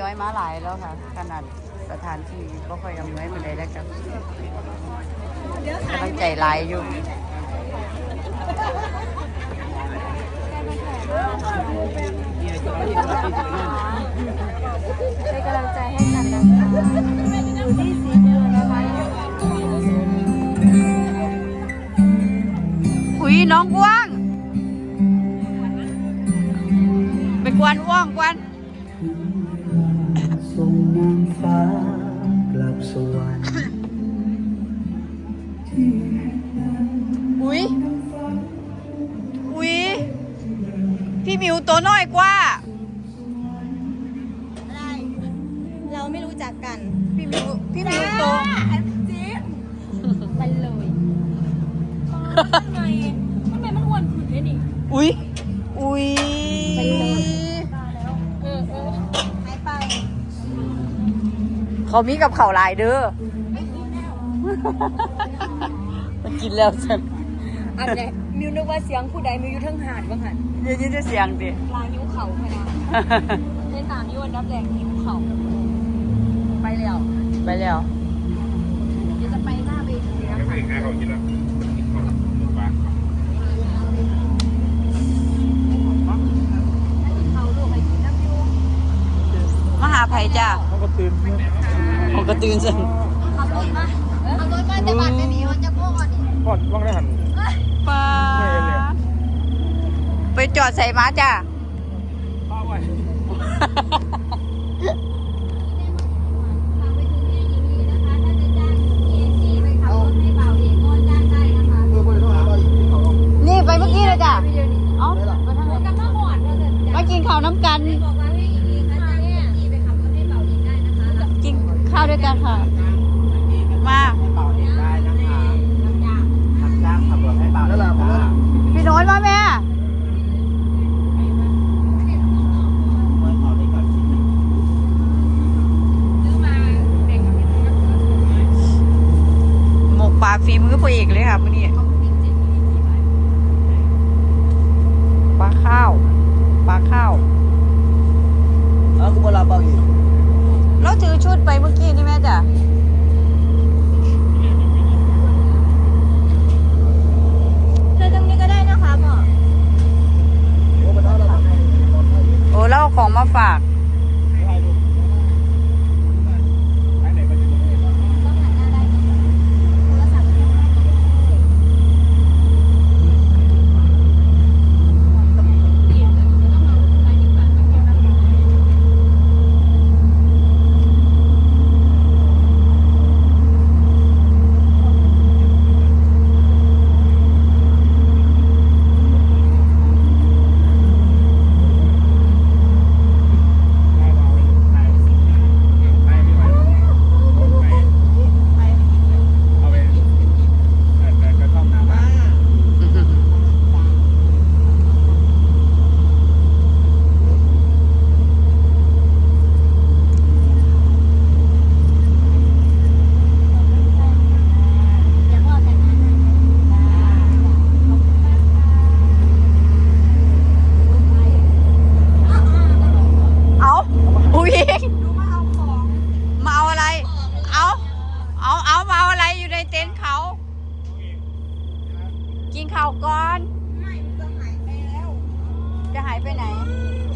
ยอยมาหลายแล้วค่ะ ขนาดสถานที่ก็ค่อยอำนวยไปเลยแล้วกันกำลังใจลายอยู่เป็นกำลังใจให้กันนะคะอยู่ที่สีเดือนนะคะหุยน้องกวางไปกวนว่องกวน ส่งนางฟ้ากลับสวรรค์ที่อุ้ยอุ้ยพี่หมิวตัวน้อยกว่า อะไร เราไม่รู้จักกัน พี่หมิวพี่หมิวตัวจิ๊บไปเลยทำไมทำไมมันอ้วนขึ้นเลยนี่อุ้ย เขามีกับเขาวหลายเด้อมันกินแล้วฉันอันเนี้ยมิวนึกว่าเสียงผู้ใดมิวอยู่เทั้งหาดบ้างหันเดี๋ยวยินจะเสียงดิลายนิ้วเขาพะนะเล่นตามนิ้วอันดับแรกนิ้วเขาไปแล้วไปแล้วเดี๋ยวจะไปหน้าเวทีนะไม่คะใช่เขากินแล้วปลาเขาลูกไปกินน้ำยูมาหาไผจ้าเขาก็ตื่น ของกระตือนฉันขับรถมาขับรถมาจะบัดไม่มีมันจะโก้ก่อนดิก่อนว่างได้หันป้าไม่เลยไปจอดใส่มาจ้าป้าไว้ ค่ะ มาเป่าเองได้นะคะทำจ้างขับรถให้เป่าแล้วล่ะพี่โน้อยมาแม่เมื่อขอได้ก่อนสิหมกปลาฝีมือพระเอกเลยค่ะมื่อนี้ปลาข้าว ปลาข้าว เออคุณเวลาเป่าอีก แล้วถือชุดไปเมื่อกี้นี่แม่จ้ะ เธอตรงนี้ก็ได้นะคะพ่อ โอ้มันเท่าไหร่ โอ้แล้วเอาของมาฝาก ไปไหนไปไหน ต้องหันหน้าได้ไหมโทรศัพท์ยังไม่ได้ เอาไปกระท่อมน้ำบ้าน เดี๋ยวพ่อแต่งหน้าให้ขอบคุณมากค่ะ เอาอุ้ย ดูมาเอาของ มาเอาอะไร เอา เอา เอามาเอาอะไรอยู่ในเต็นท์เขา กินข้าวก่อน ไม่มันจะหายไปแล้ว จะหายไปไหน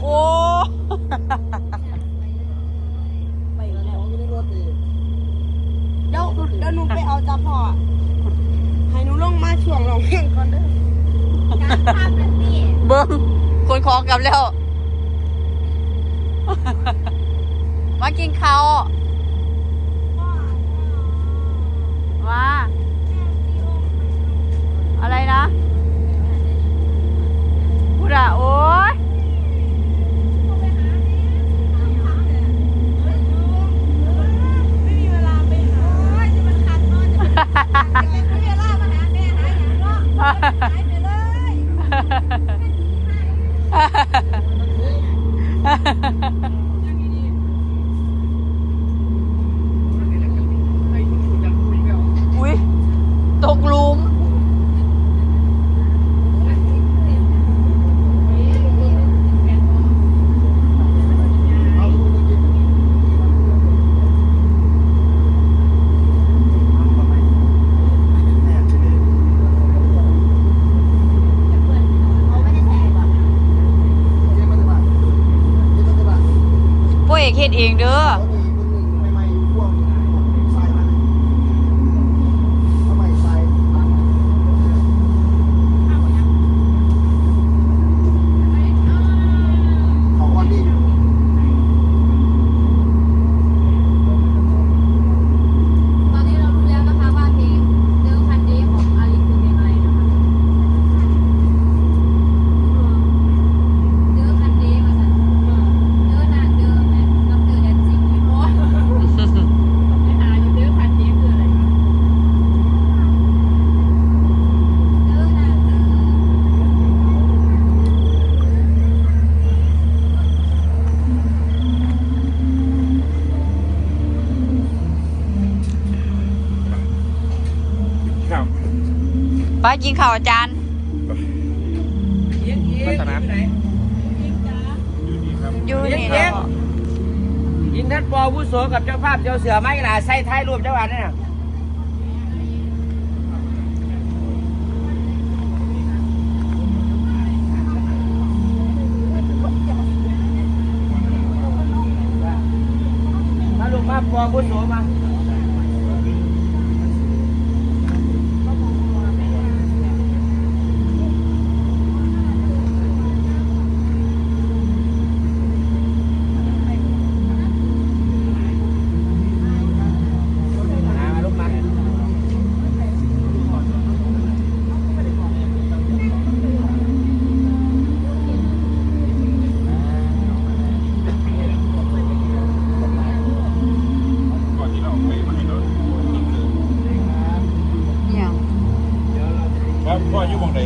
โอ้ ไปแล้ว ไม่ได้รถดี เดี๋ยวเดี๋ยวหนูไปเอาจ้าพ่อ ให้หนูลงมาช่วงร้องเพลงก่อนเด้อ การภาพแบบนี้เบิ้งคนของกลับแล้ว มากินข้าวมาอะไรนะพูดอะโอ๊ย ไม่มีเวลาไปหาจะมันคันเนาะจะไม่มีเวลามาหาแม่หาอย่างเนาะหายไปเลย อุ้ยตกหลุม เฮ็ดเองเด้อ เขามีคนหนึ่งไม่ไม่พ่วงทรายมันทำไมทรายเขาวันนี้ ตอนนี้เรารู้แล้วนะคะว่าเพลงเดิมพันเดย์ของอาลีคือเพลงอะไรนะคะเดิมพันเดย์มาสั่นเดินนานเดิมแม่กับเดินแดนซิ่งอยู่โอ้ยไปหาอยู่เดิมพันเดย์คืออะไรวะเดินนานเดิม ครับ ป้ากินข้าวอาจารย์พัฒนาอยู่นี่ครับอยู่นี่เนาะยินท่านปอวุโสกับเจ้าภาพเจ้าเสือไม้ล่ะใส่ท้ายรวมเจ้าวันนี่น่ะมาลูกมาปอวุโสมามาลูกมา ก่อนที่เราไปมาให้รถ เนี่ย ว่าพ่ อยู่หมองไหน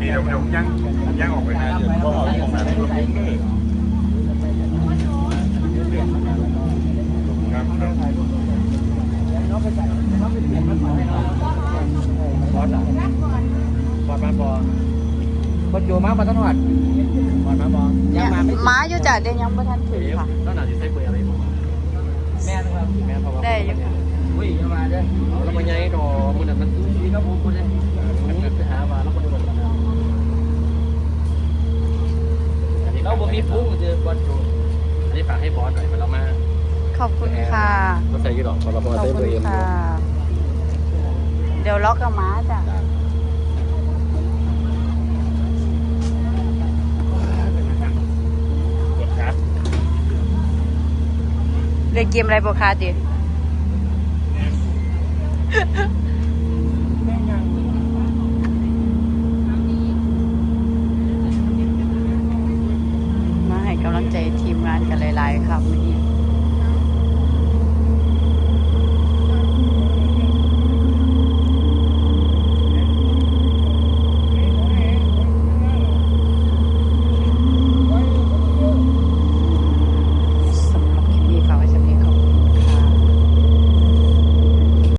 มีเดี๋ยวเดี๋ยวยังยังออกไปนะเดี๋ยวพ่อเอาอยู่หมองไหนรถเองเลยครับครับบอสอะบอสมาบอสบอสอยู่มาบอสต้องหอดบอสมาบอสยังมาไม่มาอยู่จ้ะเดี๋ยวยังบ่ทันถึงค่ะต้องหนาที่ใส่เบอร์อะไรบ้างแม่นะครับแม่พอได้อยู่ค่ะ อุ้ยยังมาเด้อแล้วมันยังไงดอมันมันดีครับผมคนเลยไปหามาแล้วก็ดูกันเราบ่มีฟุ้งเจอบอสอยู่อันนี้ฝากให้บอสหน่อยมันเรามาขอบคุณค่ะก็ใส่ยี่ดอกเราพอขอบใส่คุเบอณร์เอ็มค่ะเดี๋ยวล็อกกับหม้าจ้ะกดครับเล่นเกมอะไรบ่คะดิ มาให้กำลังใจทีมงานกันหลาย ๆ ครับนี่